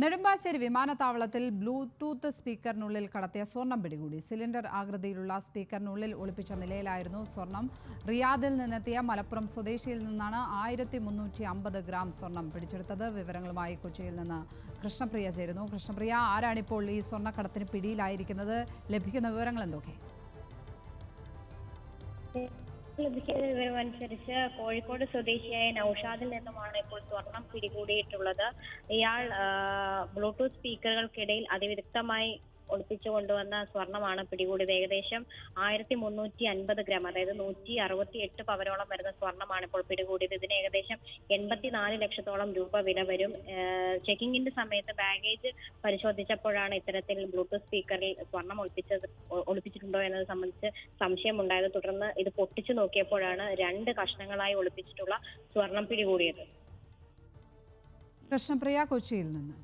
നെടുമ്പാശ്ശേരി വിമാനത്താവളത്തിൽ ബ്ലൂടൂത്ത് സ്പീക്കറിനുള്ളിൽ കടത്തിയ സ്വർണം പിടികൂടി. സിലിണ്ടർ ആകൃതിയിലുള്ള സ്പീക്കറിനുള്ളിൽ ഒളിപ്പിച്ച നിലയിലായിരുന്നു സ്വർണം. റിയാദിൽ നിന്നെത്തിയ മലപ്പുറം സ്വദേശിയിൽ നിന്നാണ് ആയിരത്തി മുന്നൂറ്റി അമ്പത് ഗ്രാം സ്വർണം പിടിച്ചെടുത്തത്. വിവരങ്ങളുമായി കൊച്ചിയിൽ നിന്ന് കൃഷ്ണപ്രിയ ചേരുന്നു. കൃഷ്ണപ്രിയ ആരാണിപ്പോൾ ഈ സ്വർണക്കടത്തിന് പിടിയിലായിരിക്കുന്നത്? ലഭിക്കുന്ന വിവരങ്ങൾ എന്തൊക്കെ? ലഭിക്കുന്ന വിവരമനുസരിച്ച് കോഴിക്കോട് സ്വദേശിയായ നൌഷാദിൽ നിന്നുമാണ് ഇപ്പോൾ സ്വർണം പിടികൂടിയിട്ടുള്ളത്. ഇയാൾ ബ്ലൂടൂത്ത് സ്പീക്കറുകൾക്കിടയിൽ അതിവിദഗ്ധമായി ഒളിപ്പിച്ചു കൊണ്ടുവന്ന സ്വർണമാണ് പിടികൂടിയത്. ഏകദേശം ആയിരത്തി മുന്നൂറ്റി അൻപത് ഗ്രാം അതായത് നൂറ്റി അറുപത്തി എട്ട് പവനോളം വരുന്ന സ്വർണമാണ് ഇപ്പോൾ പിടികൂടിയത്. ഇതിന് ഏകദേശം എൺപത്തിനാല് ലക്ഷത്തോളം രൂപ വില വരും. ചെക്കിങ്ങിന്റെ സമയത്ത് ബാഗേജ് പരിശോധിച്ചപ്പോഴാണ് ഇത്തരത്തിൽ ബ്ലൂടൂത്ത് സ്പീക്കറിൽ സ്വർണം ഒളിപ്പിച്ചത് ഒളിപ്പിച്ചിട്ടുണ്ടോ എന്നത് സംബന്ധിച്ച് സംശയമുണ്ടായത്. തുടർന്ന് ഇത് പൊട്ടിച്ചു നോക്കിയപ്പോഴാണ് രണ്ട് കഷ്ണങ്ങളായി ഒളിപ്പിച്ചിട്ടുള്ള സ്വർണം പിടികൂടിയത്. കൃഷ്ണപ്രിയ കൊച്ചിയിൽ നിന്ന്.